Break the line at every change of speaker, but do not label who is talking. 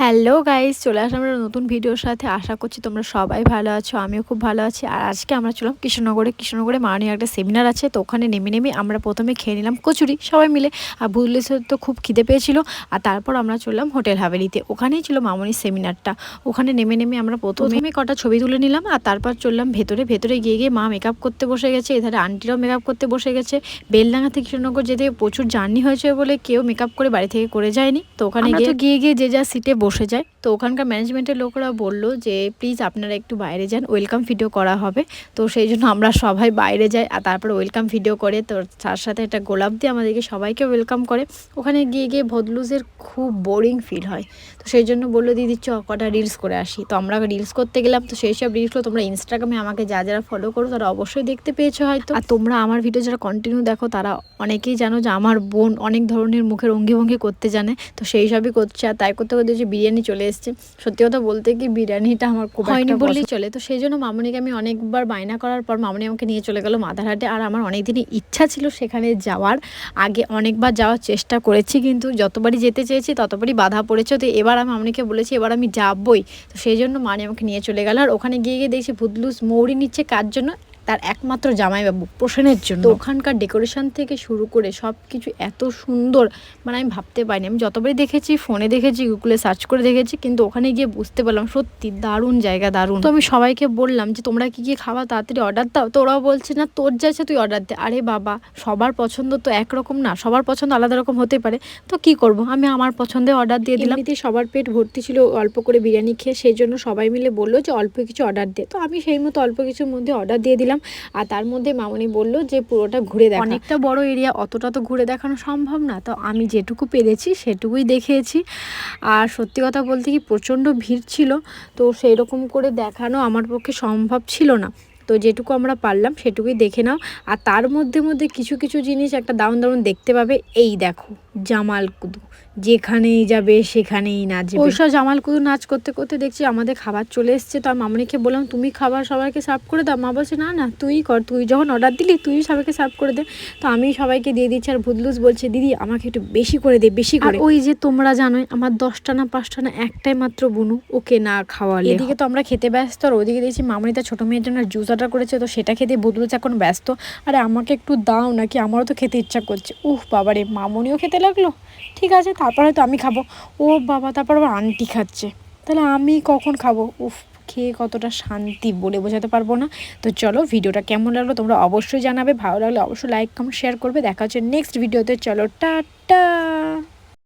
Hello guys চলে আসলাম আমরা নতুন ভিডিওর সাথে। আশা করছি তোমরা সবাই ভালো আছো আমিও খুব ভালো আছি। আর আজকে আমরা চললাম কৃষ্ণনগরে। কৃষ্ণনগরে মাননীয় একটা সেমিনার আছে তো ওখানে নেমে নেমে আমরা প্রথমে খেয়ে নিলাম কচুরি সবাই মিলে। আর ভুললেশ্বর তো খুব খিদে পেয়েছিল। আর তারপর আমরা চললাম হোটেল হাভেলিতে। ওখানেই ছিল মামনির সেমিনারটা। ওখানে নেমে নেমে আমরা প্রথমে কটা ছবি তুলে নিলাম আর তারপর চললাম ভেতরে। ভেতরে গিয়ে গিয়ে মা মেকআপ করতে বসে গেছে এধারে আন্টিরাও মেকআপ করতে বসে গেছে। বেলডাঙ্গা থেকে কৃষ্ণনগর যেতে প্রচুর জার্নি হয়েছে বলে কেউ মেকআপ করে বাড়ি থেকে করে যায়নি। তো ওখানে গিয়ে গিয়ে গিয়ে যে যা সিটে বসে যায়। তো ওখানকার ম্যানেজমেন্টের লোকরা বলল যে প্লিজ আপনারা একটু বাইরে যান ওয়েলকাম ভিডিও করা হবে। তো সেই জন্য আমরা সবাই বাইরে যাই আর তারপরে ওয়েলকাম ভিডিও করে। তো তার সাথে একটা গোলাপ দিয়ে আমাদেরকে সবাইকে ওয়েলকাম করে। ওখানে গিয়ে গিয়ে ভদলুজের খুব বোরিং ফিল হয়। তো সেই জন্য বলল, দিদি, চ, কটা রিলস করে আসি। তো আমরা রিলস করতে গেলাম। তো সেই সব রিলসগুলো তোমরা ইনস্টাগ্রামে আমাকে যা, যারা ফলো করো, তারা অবশ্যই দেখতে পেয়েছ হয়তো। আর তোমরা আমার ভিডিও যারা কন্টিনিউ দেখো, তারা অনেকেই জানো যে, আমার বোন অনেক ধরনের মুখের অঙ্গি ভঙ্গি করতে জানে। তো সেই সবই করছে। আর তাই করতে করতে যে বিরিয়ানি চলে এসছে। সত্যি কথা বলতে কি বিরিয়ানিটা আমার খুব হয়নি বললেই চলে। তো সেই জন্য মামনিকে আমি অনেকবার বায়না করার পর মামনি আমাকে নিয়ে চলে গেল মাদারহাটে। আর আমার অনেক দিনই ইচ্ছা ছিল সেখানে যাওয়ার। আগে অনেকবার যাওয়ার চেষ্টা করেছি কিন্তু যতবারই যেতে চেয়েছি ততবারই বাধা পড়েছে। তো এবার আমি মামনিকে বলেছি এবার আমি যাবই। তো সেই জন্য মানে আমাকে নিয়ে চলে গেল। আর ওখানে গিয়ে গিয়ে দেখছি ভুদলুস মৌরি নিচ্ছে কার জন্য? তার একমাত্র জামাই জামাইবাবু প্রসেনের জন্য। তো ওখানকার ডেকোরেশন থেকে শুরু করে সব কিছু এত সুন্দর মানে আমি ভাবতে পারিনি। আমি যতবারই দেখেছি ফোনে দেখেছি গুগলে সার্চ করে দেখেছি কিন্তু ওখানে গিয়ে বুঝতে পারলাম সত্যি দারুণ জায়গা দারুণ। তো আমি সবাইকে বললাম যে তোমরা কি কি খাওয়া তাড়াতাড়ি অর্ডার দাও। তো ওরাও বলছে না তোর যাচ্ছে তুই অর্ডার দে। আরে বাবা সবার পছন্দ তো একরকম না সবার পছন্দ আলাদা রকম হতে পারে। তো কি করব? আমি আমার পছন্দে অর্ডার দিয়ে দিলাম। এমনিতে সবার পেট ভর্তি ছিল অল্প করে বিরিয়ানি খেয়ে সেই জন্য সবাই মিলে বলল যে অল্প কিছু অর্ডার দে। তো আমি সেই মতো অল্প কিছুর মধ্যে অর্ডার দিয়ে দিলাম। আর তার মধ্যে মামনি বলল যে পুরোটা ঘুরে দেখা। অনেকটা বড় এরিয়া, অতটা তো ঘুরে দেখানো সম্ভব না। তো আমি যেটুকু পেরেছি সেটুকুই দেখিয়েছি। আর সত্যি কথা বলতে কি প্রচণ্ড ভিড় ছিল। তো সেই রকম করে দেখানো আমার পক্ষে সম্ভব ছিল না। তো যেটুকু আমরা পারলাম সেটুকুই দেখে নাও। আর তার মধ্যে মধ্যে কিছু কিছু জিনিস একটা দারুণ দারুণ দেখতে পাবে। এই দেখো। জামাল কুদু যেখানেই যাবে সেখানেই নাচবে। ওইসব জামাল কুদু নাচ করতে করতে দেখছি আমাদের খাবার চলে এসছে। তো মামনিকে বললাম তুমি খাবার সবাইকে সার্ভ করে দাও। মা বলছে না না তুই কর। তুই যখন অর্ডার দিলি তুই সবাইকে সার্ভ করে দে। তো আমি সবাইকে দিয়ে দিচ্ছি। আর ভুদলুস বলছে দিদি আমাকে একটু বেশি করে দে বেশি করে। ওই যে তোমরা জানোই আমার দশটা না পাঁচটা না একটাই মাত্র বুনু ওকে না খাওয়ালে এদিকে তো আমরা খেতে ব্যস্ত আর ওদিকে দেখছি মামনি তার ছোটো মেয়ের জন্য জুস অর্ডার করেছে। তো সেটা খেতে ভুদলুস এখন ব্যস্ত। আরে আমাকে একটু দাও নাকি আমারও তো খেতে ইচ্ছা করছে। উহ বাবারে মামনিও খেতে লাগল? ঠিক আছে, তারপরে তো আমি খাব। ও বাবা, তারপর আবার আন্টি খাচ্ছে। তাহলে আমি কখন খাব? উফ, খেয়ে কতটা শান্তি বলে বোঝাতে পারব না। তো চলো, ভিডিওটা কেমন লাগল তোমরা অবশ্যই জানাবে। ভালো লাগলে অবশ্যই লাইক কমেন্ট শেয়ার করবে। দেখা হচ্ছে নেক্সট ভিডিওতে চলো, টাটা!